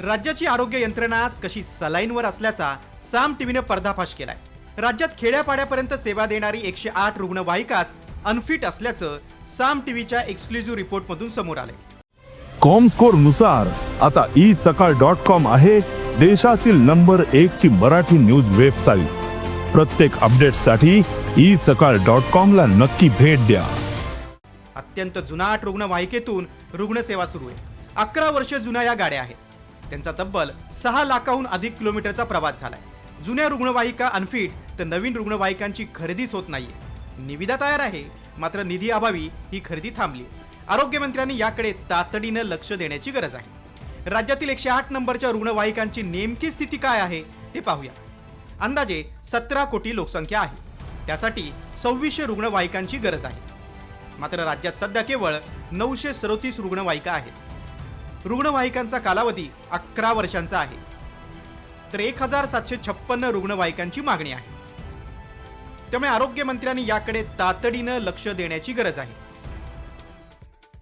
राज्याची आरोग्य यंत्रणा आज कशी सलाईनवर असल्याचा साम टीव्हीनं पर्दाफाश केलाय. राज्यात खेड्यापाड्यापर्यंत सेवा देणारी एकशे आठ रुग्णवाहिकाच अनफिट असल्याचं साम टीव्हीच्या एक्सक्लुझिव्ह रिपोर्टमधून समोर आलंय. कॉमस्कोरनुसार आता ई सकाळ डॉट कॉम आहे देशातील नंबर एक ची मराठी न्यूज वेबसाईट. प्रत्येक अपडेटसाठी ई सकाळ डॉट कॉम ला नक्की भेट द्या. अत्यंत जुनाट रुग्णवाहिकेतून रुग्णसेवा सुरू आहे. अकरा वर्ष जुन्या या गाड्या आहेत. त्यांचा तब्बल सहा लाखाहून अधिक किलोमीटरचा प्रवास झालाय. जुन्या रुग्णवाहिका अनफिट तर नवीन रुग्णवाहिकांची खरेदीच होत नाहीये. निविदा तयार आहे मात्र निधी अभावी ही खरेदी थांबली. आरोग्यमंत्र्यांनी याकडे तातडीनं लक्ष देण्याची गरज आहे. राज्यातील एकशे आठ नंबरच्या रुग्णवाहिकांची नेमकी स्थिती काय आहे ते पाहूया. अंदाजे सतरा कोटी लोकसंख्या आहे. त्यासाठी सव्वीसशे रुग्णवाहिकांची गरज आहे. मात्र राज्यात सध्या केवळ नऊशे सदोतीस रुग्णवाहिका आहेत. रुग्णवाहिकांचा कालावधी अकरा वर्षांचा आहे. तर एक हजार सातशे छप्पन्न रुग्णवाहिकांची मागणी आहे. त्यामुळे आरोग्यमंत्र्यांनी याकडे तातडीनं लक्ष देण्याची गरज आहे.